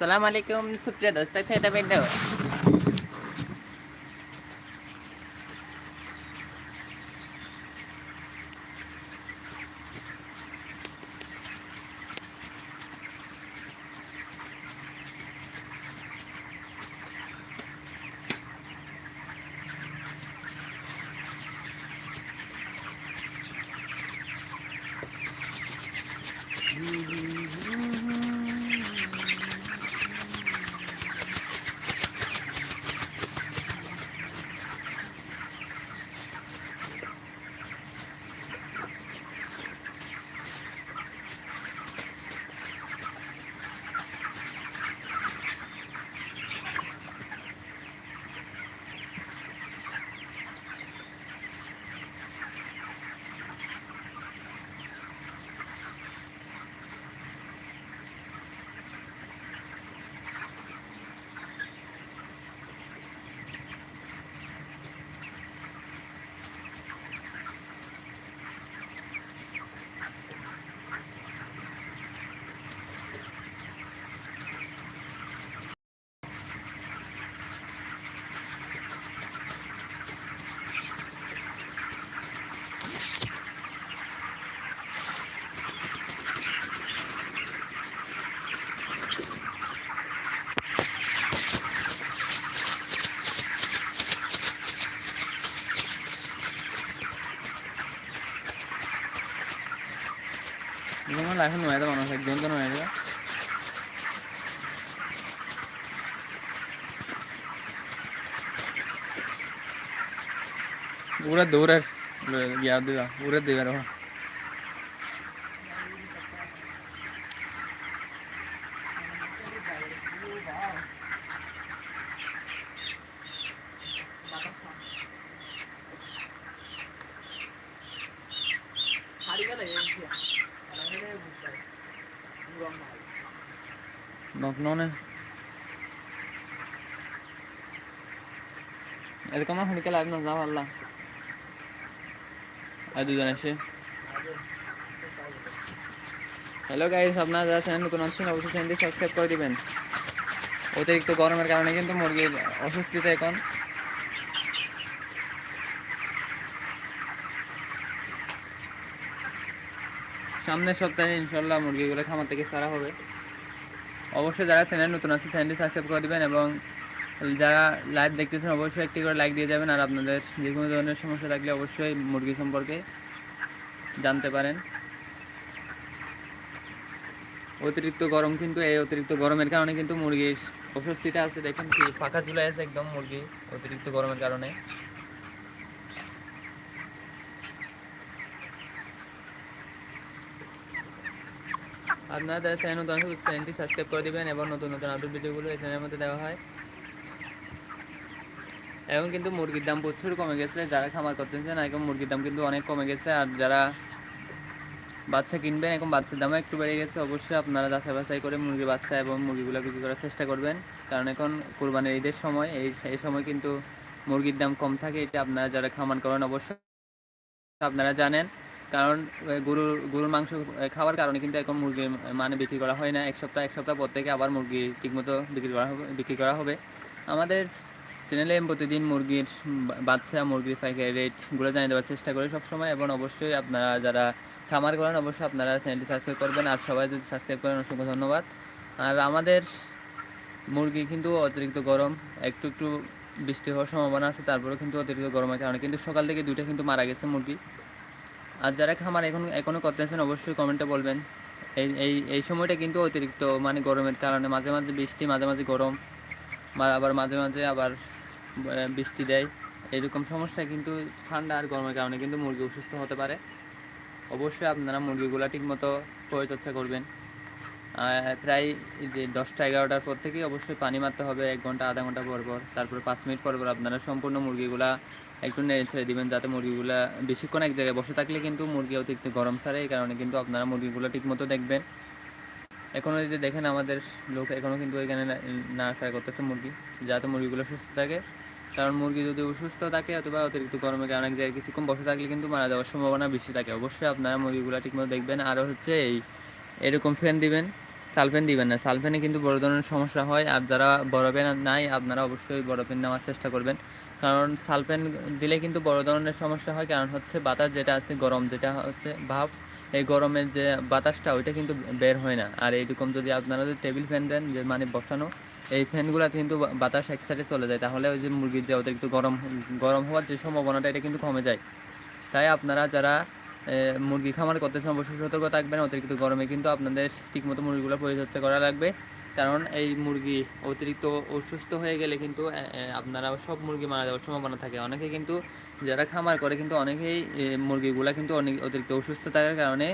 असलम सुप्रिय दोस्तों खेत बिंदु যেমন লাইফে নয় মানুষ একজন তো নয় পুরা দৌড়ের গিয়া দিবা পুরা দিবার লাইভ না যাও আল্লাহ আর দুজন এসে। হ্যালো গাইস আপনারা যারা চ্যানেল নতুন আছেন, অবশ্যই চ্যানেলটি সাবস্ক্রাইব করে দিবেন। অতিরিক্ত গরমের কারণে কিন্তু মুরগির অসুস্থতা এখন। সামনের সপ্তাহে ইনশাল্লাহ মুরগিগুলো খামার থেকে ছাড়া হবে। অবশ্যই যারা চ্যানেল নতুন আছে, চ্যানেলটি সাবস্ক্রাইব করে দিবেন এবং যারা লাইভ দেখতেছেন, অবশ্যই একটি করে লাইক দিয়ে যাবেন। আর আপনাদের যে কোনো ধরনের সমস্যা থাকলে অবশ্যই মুরগি সম্পর্কে জানতে পারেন। অতিরিক্ত গরম কিন্তু, এই অতিরিক্ত গরমের কারণে কিন্তু মুরগির অস্বস্তিটা আছে। দেখেন কি ফাঁকা চুলে আছে একদম মুরগি অতিরিক্ত গরমের কারণে। আপনারা চ্যানেল নতুন চ্যানেলটি সাবস্ক্রাইব করে দিবেন এবং নতুন নতুন আপডেট ভিডিওগুলো এই চ্যানেলের মধ্যে দেওয়া হয়। এখন কিন্তু মুরগির দাম প্রচুর কমে গেছে। যারা খামার করতেছেন এখন মুরগির দাম কিন্তু অনেক কমে গেছে। আর যারা বাচ্চা কিনবেন এখন বাচ্চার দামও একটু বেড়ে গেছে। অবশ্যই আপনারা যাচাই বাছাই করে মুরগির বাচ্চা এবং মুরগিগুলো বিক্রি করার চেষ্টা করবেন। কারণ এখন কোরবানির ঈদের সময়, এই এই সময় কিন্তু মুরগির দাম কম থাকে। এটা আপনারা যারা খামার করেন, অবশ্যই আপনারা জানেন। কারণ গরুর গরুর মাংস খাওয়ার কারণে কিন্তু এখন মুরগির মানে বিক্রি করা হয় না। এক সপ্তাহ এক সপ্তাহ পর থেকে আবার মুরগি ঠিকমতো বিক্রি করা হবে, বিক্রি করা হবে। আমাদের চ্যানেলে প্রতিদিন মুরগির বাচ্চা, মুরগির পাইকারি রেটগুলো জানিয়ে দেওয়ার চেষ্টা করি সবসময় এবং অবশ্যই আপনারা যারা খামার করেন, অবশ্যই আপনারা চ্যানেলটি সাবস্ক্রাইব করবেন। আর সবাই যদি সাবস্ক্রাইব করেন, অসংখ্য ধন্যবাদ। আর আমাদের মুরগি কিন্তু অতিরিক্ত গরম, একটু একটু বৃষ্টি হওয়ার সম্ভাবনা আছে, তারপরেও কিন্তু অতিরিক্ত গরমের কারণে কিন্তু সকাল থেকে দুইটা কিন্তু মারা গেছে মুরগি। আর যারা খামার এখন এখনও করতেছেন, অবশ্যই কমেন্টে বলবেন। এই এই এই সময়টা কিন্তু অতিরিক্ত মানে গরমের কারণে মাঝে মাঝে বৃষ্টি, মাঝে মাঝে গরম আবার মাঝে মাঝে আবার বৃষ্টি দেয়। এরকম সমস্যা কিন্তু ঠান্ডা আর গরমের কারণে কিন্তু মুরগি অসুস্থ হতে পারে। অবশ্যই আপনারা মুরগিগুলো ঠিকমতো পরিচর্যা করবেন। প্রায় যে দশটা, এগারোটার পর থেকেই অবশ্যই পানি মারতে হবে, এক ঘণ্টা, আধা ঘণ্টা পর পর, তারপরে পাঁচ মিনিট পর পর আপনারা সম্পূর্ণ মুরগিগুলা একটু নেড়ে ছেড়ে দিবেন যাতে মুরগিগুলা বেশিক্ষণ এক জায়গায় বসে থাকলে কিন্তু মুরগি অতিরিক্ত গরম ছাড়ে, এই কারণে কিন্তু আপনারা মুরগিগুলো ঠিকমতো দেখবেন। এখনও যদি দেখেন আমাদের লোক এখনও কিন্তু এখানে নার্সারি করতেছে মুরগি, যাতে মুরগিগুলো সুস্থ থাকে। কারণ মুরগি যদি অসুস্থ থাকে অথবা অতিরিক্ত গরমের কারণে এক জায়গায় কিছুক্ষণ বসে থাকলে কিন্তু মারা যাওয়ার সম্ভাবনা বেশি থাকে। অবশ্যই আপনারা মুরগিগুলো ঠিকমতো দেখবেন। আরও হচ্ছে এই এরকম ফ্যান দিবেন, সালফেন দিবেন না। সালফেনে কিন্তু বড় ধরনের সমস্যা হয়। আর যারা বরফে নাই, আপনারা অবশ্যই বরফেন নেওয়ার চেষ্টা করবেন। কারণ সালফেন দিলে কিন্তু বড় ধরনের সমস্যা হয়, কারণ হচ্ছে বাতাস যেটা আছে, গরম যেটা হচ্ছে ভাব, এই গরমের যে বাতাসটা, ওইটা কিন্তু বের হয় না। আর এইরকম যদি আপনারা যদি টেবিল ফ্যান দেন, যে মানে বসানো, এই ফ্যানগুলো কিন্তু বাতাস এক সাইডে চলে যায়। তাহলে ওই যে মুরগির যে অতিরিক্ত গরম গরম হওয়ার যে সম্ভাবনাটা, এটা কিন্তু কমে যায়। তাই আপনারা যারা মুরগি খামার করতেছেন, অবশ্যই সতর্ক থাকবেন। অতিরিক্ত গরমে কিন্তু আপনাদের ঠিকমতো মুরগিগুলো পরিচর্যা করা লাগবে। কারণ এই মুরগি অতিরিক্ত অসুস্থ হয়ে গেলে কিন্তু আপনারা সব মুরগি মারা যাওয়ার সম্ভাবনা থাকে। অনেকে কিন্তু যারা খামার করে কিন্তু অনেকেই মুরগিগুলা কিন্তু অনেক অতিরিক্ত অসুস্থ থাকার কারণে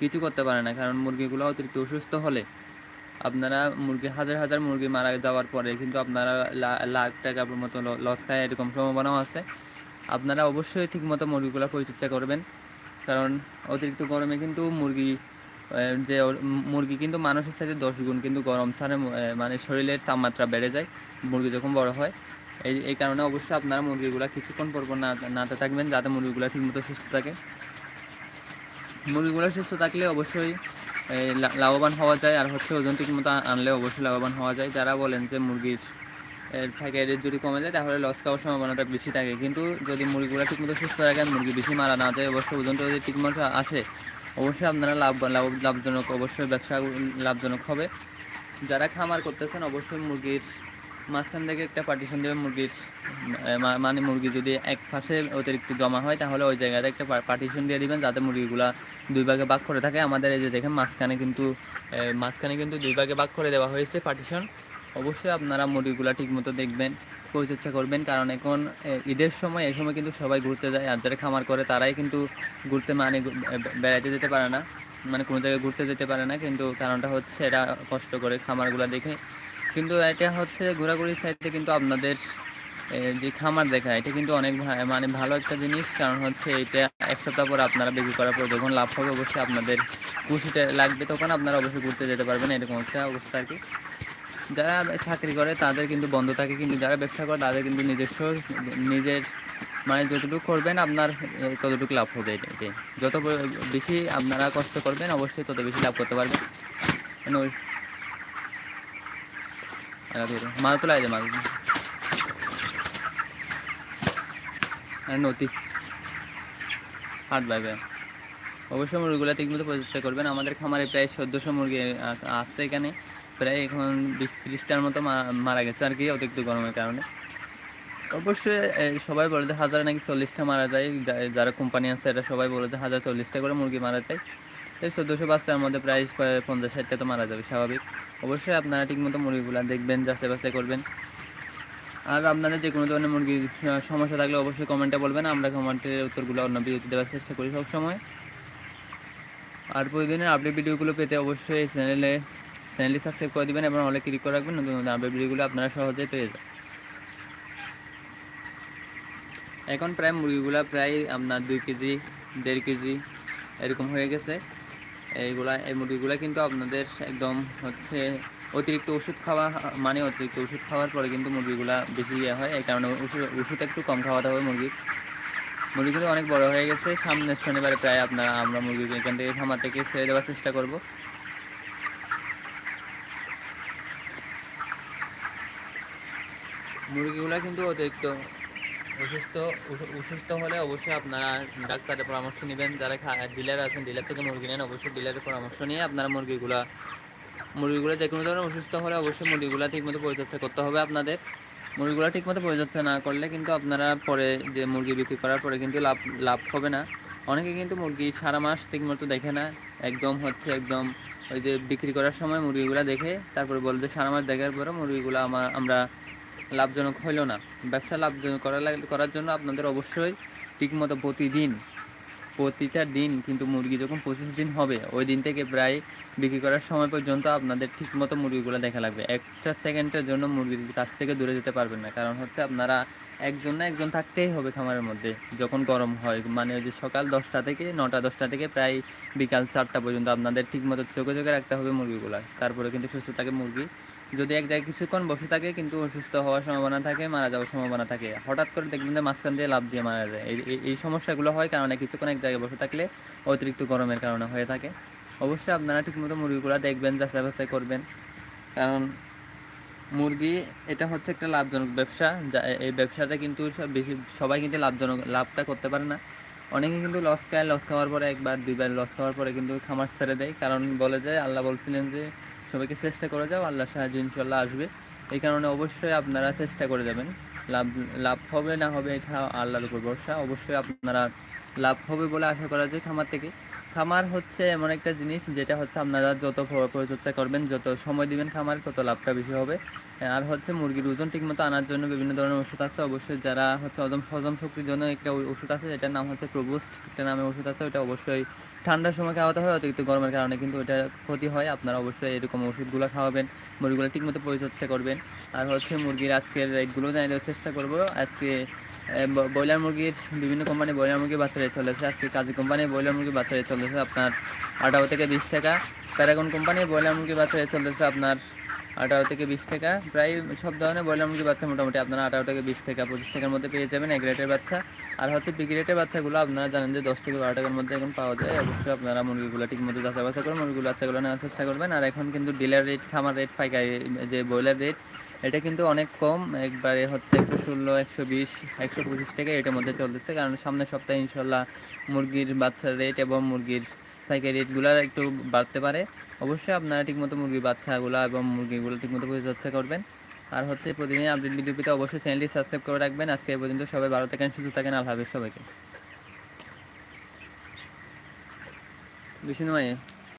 কিছু করতে পারে না, কারণ মুরগিগুলো অতিরিক্ত অসুস্থ হলে আপনারা মুরগি, হাজার হাজার মুরগি মারা যাওয়ার পরে কিন্তু আপনারা লাখ টাকার মতো লস খায় এরকম সম্ভাবনাও আছে। আপনারা অবশ্যই ঠিকমতো মুরগিগুলো পরিচর্যা করবেন, কারণ অতিরিক্ত গরমে কিন্তু মুরগি যে মুরগি কিন্তু মানুষের সাথে দশ গুণ কিন্তু গরম ছাড়ে মানে শরীরের তাপমাত্রা বেড়ে যায় মুরগি যখন বড় হয়। এই এই কারণে অবশ্যই আপনারা মুরগিগুলা কিছুক্ষণ পর পর না, নাতে থাকবেন যাতে মুরগিগুলা ঠিকমতো সুস্থ থাকে। মুরগিগুলো সুস্থ থাকলে অবশ্যই লাভবান হওয়া যায় আর হচ্ছে ওজন ঠিকমতো আনলে অবশ্যই লাভবান হওয়া যায়। যারা বলেন যে মুরগির এর যদি কমে যায় তাহলে লস খাওয়ার সম্ভাবনাটা বেশি থাকে। কিন্তু যদি মুরগিগুলো ঠিকমতো সুস্থ রাখেন মুরগি বেশি মারা না যায়, অবশ্যই ওজনটা যদি ঠিকমতো আসে অবশ্যই আপনারা লাভ লাভ, লাভজনক, অবশ্যই ব্যবসা লাভজনক হবে। যারা খামার করতেছেন, অবশ্যই মুরগির মাঝখান থেকে একটা পার্টিশন দেবে, মুরগির মানে মুরগি যদি এক পাশে অতিরিক্ত জমা হয়, তাহলে ওই জায়গাতে একটা পার্টিশন দিয়ে দিবেন, যাতে মুরগিগুলা দুই ভাগে ভাগ করে থাকে। আমাদের এই যে দেখেন, মাঝখানে কিন্তু মাঝখানে কিন্তু দুই ভাগে ভাগ করে দেওয়া হয়েছে পার্টিশন অবশ্যই আপনারা মুরগিগুলা ঠিকমতো দেখবেন, পরিচর্যা করবেন, কারণ এখন ঈদের সময়, এই সময় কিন্তু সবাই ঘুরতে যায়, আর যারা খামার করে তারাই কিন্তু ঘুরতে মানে বেড়াতে যেতে পারে না মানে কোনো জায়গায় ঘুরতে যেতে পারে না, কিন্তু কারণটা হচ্ছে এটা কষ্ট করে খামারগুলো দেখে। কিন্তু এটা হচ্ছে ঘোরাঘুরির সাইডে কিন্তু আপনাদের যে খামার দেখা, এটা কিন্তু অনেক মানে ভালো একটা জিনিস, কারণ হচ্ছে এটা এক সপ্তাহ পর আপনারা বিক্রি করার পর যখন লাভ হবে, অবশ্যই আপনাদের খুশিটা লাগবে, তখন আপনারা অবশ্যই ঘুরতে যেতে পারবেন, এরকম একটা অবস্থা আর কি। যারা চাকরি করে, তাদের কিন্তু বন্ধ থাকে। কিন্তু যারা ব্যবসা করে, তাদের কিন্তু নিজস্ব, নিজের মানে যতটুকু করবেন, আপনার ততটুকু লাভ হবে এটা এটাই। যত বেশি আপনারা কষ্ট করবেন, অবশ্যই তত বেশি লাভ করতে পারবেন। মাছ তোলা মাছ আর নদী হাট বাই অবশ্যই মুরগিগুলো ঠিকমতো পরিচর্যা করবেন। আমাদের খামারে প্রায় চোদ্দোশো মুরগি আছে এখানে। প্রায় এখন বিশ ত্রিশটার মতো মারা গেছে আর কি অতিরিক্ত গরমের কারণে। অবশ্যই সবাই বলে যে হাজারে নাকি চল্লিশটা মারা যায়। যারা কোম্পানি আছে এটা সবাই বলে যে হাজার চল্লিশটা করে মুরগি মারা যায়। তাই চোদ্দোশো বাচ্চার মধ্যে প্রায় পঞ্চাশ ষাটটা তো মারা যাবে, স্বাভাবিক। অবশ্যই আপনারা ঠিকমতো মুরগিগুলো দেখবেন যাচাই বাছাই করবেন। আর আপনাদের যে কোনো ধরনের মুরগির সমস্যা থাকলে অবশ্যই কমেন্টে বলবেন। আমরা কমেন্টের উত্তরগুলো অন্য ভিডিওতে দেওয়ার চেষ্টা করি সবসময়। আর প্রতিদিনের আপডেট ভিডিওগুলো পেতে অবশ্যই চ্যানেলে চ্যানেলটি সাবস্ক্রাইব করে দিবেন এবং অনেক ক্লিক করে রাখবেন। নতুন নতুন আপডেট ভিডিওগুলো আপনারা সহজেই পেয়ে যান এখন প্রায় মুরগিগুলা প্রায় আপনার দুই কেজি, দেড় কেজি এরকম হয়ে গেছে। এইগুলা, এই মুরগিগুলা কিন্তু আপনাদের একদম হচ্ছে অতিরিক্ত ওষুধ খাওয়া মানে অতিরিক্ত ওষুধ খাওয়ার পরে কিন্তু মুরগিগুলা বেশি ইয়ে হয়। এই কারণে ওষুধ ওষুধ একটু কম খাওয়াতে হবে মুরগির মুরগি কিন্তু অনেক বড় হয়ে গেছে। সামনের শনিবারে প্রায় আপনারা, আমরা মুরগিকে এখান থেকে খামার থেকে ছেড়ে দেওয়ার চেষ্টা করব। মুরগিগুলা কিন্তু অতিরিক্ত অসুস্থ অসুস্থ হলে অবশ্যই আপনারা ডাক্তারের পরামর্শ নেবেন। যারা ডিলার আছেন, ডিলার থেকে মুরগি নেন, অবশ্যই ডিলারের পরামর্শ নিয়ে আপনারা মুরগিগুলা, মুরগিগুলো যে কোনো ধরনের অসুস্থ হলে অবশ্যই মুরগিগুলো ঠিকমতো পরিচর্যা করতে হবে আপনাদের। মুরগিগুলো ঠিকমতো পরিচর্যা না করলে কিন্তু আপনারা পরে যে মুরগি বিক্রি করার পরে কিন্তু লাভ লাভ হবে না। অনেকে কিন্তু মুরগি সারা মাস ঠিকমতো দেখে না। একদম হচ্ছে একদম ওই যে বিক্রি করার সময় মুরগিগুলো দেখে, তারপরে বলে যে সারা মাস দেখার পরে মুরগিগুলো আমার আমরা লাভজনক হইল না। ব্যবসা লাভজনক করা করার জন্য আপনাদের অবশ্যই ঠিকমতো প্রতিদিন, প্রতিটা দিন কিন্তু মুরগি যখন পঁচিশ দিন হবে, ওই দিন থেকে প্রায় বিক্রি করার সময় পর্যন্ত আপনাদের ঠিকমতো মুরগিগুলো দেখা লাগবে। একটা সেকেন্ডের জন্য মুরগির কাছ থেকে দূরে যেতে পারবেন না। কারণ হচ্ছে আপনারা একজন না একজন থাকতেই হবে খামারের মধ্যে, যখন গরম হয়। মানে ওই যে সকাল দশটা থেকে নটা দশটা থেকে প্রায় বিকাল চারটা পর্যন্ত আপনাদের ঠিকমতো চোখে চোখে রাখতে হবে মুরগিগুলো। তারপরে কিন্তু সুস্থ থাকে মুরগি। যদি এক জায়গায় কিছুক্ষণ বসে থাকে কিন্তু অসুস্থ হওয়ার সম্ভাবনা থাকে, মারা যাওয়ার সম্ভাবনা থাকে। হঠাৎ করে দেখবেন যে মাঝখান দিয়ে লাভ দিয়ে মারা যায়। এই, এই- সমস্যাগুলো হয় কারণে কিছুক্ষণ এক জায়গায় বসে থাকলে অতিরিক্ত গরমের কারণে হয়ে থাকে। অবশ্যই আপনারা ঠিকমতো মুরগিগুলো দেখবেন, যাচাই বাছাই করবেন। কারণ মুরগি, এটা হচ্ছে একটা লাভজনক ব্যবসা। যা এই ব্যবসাতে কিন্তু সব বেশি, সবাই কিন্তু লাভজনক, লাভটা করতে পারে না। অনেকে কিন্তু লস খায়, লস খাওয়ার পরে একবার, দুইবার লস খাওয়ার পরে কিন্তু খামার ছেড়ে দেয়। কারণ বলে যে, আল্লাহ বলছিলেন যে সবাইকে চেষ্টা করে যাও আল্লাহ সাহায্য ইনশাল্লাহ আসবে। এই কারণে অবশ্যই আপনারা চেষ্টা করে যাবেন। লাভ লাভ হবে না হবে এটা আল্লাহর উপর ভরসা। অবশ্যই আপনারা লাভ হবে বলে আশা করা যায় খামার থেকে। খামার হচ্ছে এমন একটা জিনিস যেটা হচ্ছে আপনারা যত পরিচর্যা করবেন, যত সময় দিবেন খামার, তত লাভটা বেশি হবে। আর হচ্ছে মুরগির ওজন ঠিকমতো আনার জন্য বিভিন্ন ধরনের ওষুধ আছে। অবশ্যই যারা হচ্ছে হজম হজম শক্তির জন্য একটা ওষুধ আছে, যেটার নাম হচ্ছে প্রবোস্ট একটা নামে ওষুধ আছে, ওটা অবশ্যই ঠান্ডার সময় খাওয়াতে হয়, অতিরিক্ত গরমের কারণে কিন্তু এটা ক্ষতি হয়। আপনারা অবশ্যই এরকম ওষুধগুলো খাওয়াবেন, মুরগিগুলো ঠিকমতো পরিচর্যা করবেন। আর হচ্ছে মুরগির আজকের রেটগুলো জানিয়ে দেওয়ার চেষ্টা করব। আজকে ব্রয়লার মুরগির বিভিন্ন কোম্পানি ব্রয়লার মুরগি বাচ্চা চলেছে আজকে কাজী কোম্পানি ব্রয়লার মুরগি বাচ্চা চলেছে আপনার আঠারো থেকে বিশ টাকা। প্যারাগন কোম্পানি ব্রয়লার মুরগি বাচ্চা চলেছে আপনার আঠারো থেকে বিশ টাকা। প্রায় সব ধরনের ব্রয়লার মুরগি বাচ্চা মোটামুটি আপনারা আঠারো থেকে বিশ টাকা, পঁচিশ টাকার মধ্যে পেয়ে যাবেন এক রেটের বাচ্চা। আর হচ্ছে বিক্রি রেটের বাচ্চাগুলো আপনারা জানেন যে দশ থেকে বারো টাকার মধ্যে এখন পাওয়া যায়। অবশ্যই আপনারা মুরগিগুলো ঠিক মতো যাচাই বাছাই করে মুরগিগুলো বাচ্চাগুলো নেওয়ার চেষ্টা করবেন। আর এখন কিন্তু ডিলার রেট খামার রেট পাইকারি, যে ব্রয়লার রেট এটা কিন্তু অনেক কম, একবারে হচ্ছে একশো ষোলো, একশো বিশ, একশো পঁচিশ টাকা এটার মধ্যে চলতেছে। কারণ সামনের সপ্তাহে ইনশাল্লাহ মুরগির বাচ্চার রেট এবং মুরগির পাইকারি রেটগুলো একটু বাড়তে পারে। অবশ্যই আপনারা ঠিকমতো মুরগির বাচ্চাগুলো এবং মুরগিগুলো ঠিকমতো পরিচর্যা করবেন। আর হচ্ছে প্রতিদিন আপডেট ভিডিও পেতে অবশ্যই চ্যানেলটি সাবস্ক্রাইব করে রাখবেন। আজকে এই পর্যন্ত সবাই ভালো থাকেন, সুস্থ থাকেন। আল্লাহ হাফেজ সবাইকে। বিষ্ণু মাইয়া